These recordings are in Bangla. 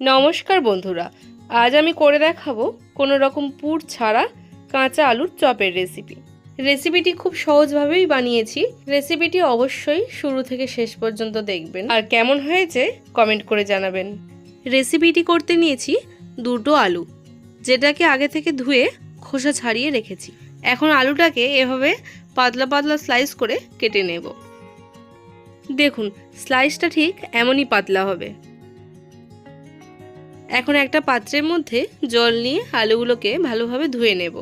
নমস্কার বন্ধুরা, আজ আমি করে দেখাবো কোনো রকম পুর ছাড়া কাঁচা আলুর চপের রেসিপি রেসিপিটি খুব সহজভাবেই বানিয়েছি। রেসিপিটি অবশ্যই শুরু থেকে শেষ পর্যন্ত দেখবেন। আর কেমন হয়েছে কমেন্ট করে জানাবেন। রেসিপিটি করতে নিয়েছি দুটো আলু, যেটাকে আগে থেকে ধুয়ে খোসা ছাড়িয়ে রেখেছি। এখন আলুটাকে এভাবে পাতলা পাতলা স্লাইস করে কেটে নেব। দেখুন স্লাইসটা ঠিক এমনই পাতলা হবে। এখন একটা পাত্রের মধ্যে জল নিয়ে আলুগুলোকে ভালোভাবে ধুয়ে নেব।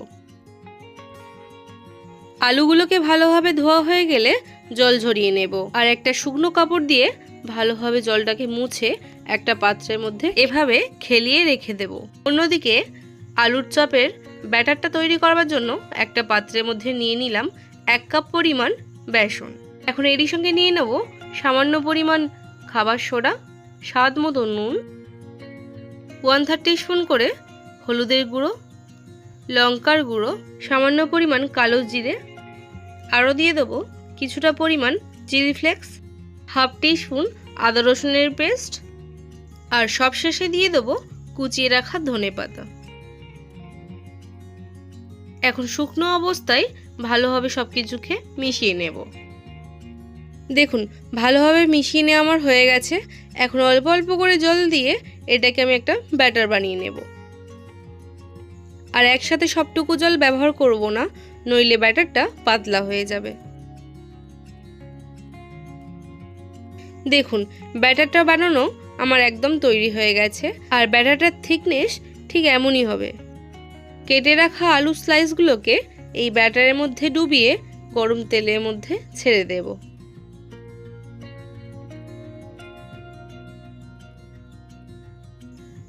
আলুগুলোকে ভালোভাবে ধোয়া হয়ে গেলে জল ঝরিয়ে নেব। আর একটা শুকনো কাপড় দিয়ে ভালোভাবে জলটাকে মুছে একটা পাত্রের মধ্যে এভাবে খেলিয়ে রেখে দেব। অন্যদিকে আলুর চপের ব্যাটারটা তৈরি করবার জন্য একটা পাত্রের মধ্যে নিয়ে নিলাম এক কাপ পরিমাণ বেসন। এখন এরই সঙ্গে নিয়ে নেব সামান্য পরিমাণ খাবার সোডা, স্বাদ মতো নুন ওয়ান থার্টি স্পুন করে হলুদের গুঁড়ো, লঙ্কার গুঁড়ো, সামান্য পরিমাণ কালো জিরে, আরও দিয়ে দেবো কিছুটা পরিমাণ chilli flakes, half teaspoon আদা রসুনের পেস্ট, আর সবশেষে দিয়ে দেবো কুচিয়ে রাখা ধনে পাতা। এখন শুকনো অবস্থায় ভালোভাবে সব কিছুকে মিশিয়ে নেব। দেখুন, ভালোভাবে মিশিয়ে নেওয়া আমার হয়ে গেছে। এখন অল্প অল্প করে জল দিয়ে এটাকে আমি একটা ব্যাটার বানিয়ে নেব। আর একসাথে সবটুকু জল ব্যবহার করব না, নইলে ব্যাটারটা পাতলা হয়ে যাবে। দেখুন, ব্যাটারটা বানানো আমার একদম তৈরি হয়ে গেছে, আর ব্যাটারটার থিকনেস ঠিক এমনই হবে। কেটে রাখা আলু স্লাইসগুলোকে এই ব্যাটারের মধ্যে ডুবিয়ে গরম তেলের মধ্যে ছেড়ে দেবো।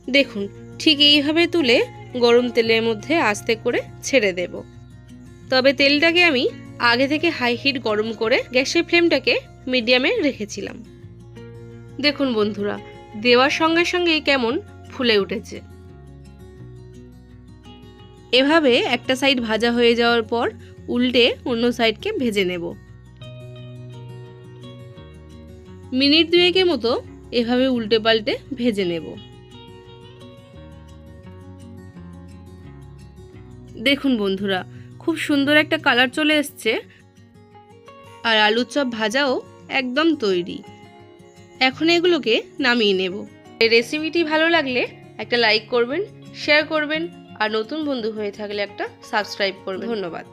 দেখুন, ঠিক এইভাবে তুলে গরম তেলের মধ্যে আস্তে করে ছেড়ে দেব। তবে তেলটাকে আমি আগে থেকে হাই হিট গরম করে গ্যাসের ফ্লেমটাকে মিডিয়ামে রেখেছিলাম। দেখুন বন্ধুরা, দেওয়ার সঙ্গে সঙ্গেই কেমন ফুলে উঠেছে। এভাবে একটা সাইড ভাজা হয়ে যাওয়ার পর উল্টে অন্য সাইডকে ভেজে নেব। মিনিট দুয়েকের মতো এভাবে উল্টে পাল্টে ভেজে নেব। দেখুন বন্ধুরা, খুব সুন্দর একটা কালার চলে এসছে। আর আলুর চপ ভাজাও একদম তৈরি। এখন এগুলোকে নামিয়ে নেব। রেসিপিটি ভালো লাগলে একটা লাইক করবেন শেয়ার করবেন, আর নতুন বন্ধু হয়ে থাকলে একটা সাবস্ক্রাইব করবেন। ধন্যবাদ।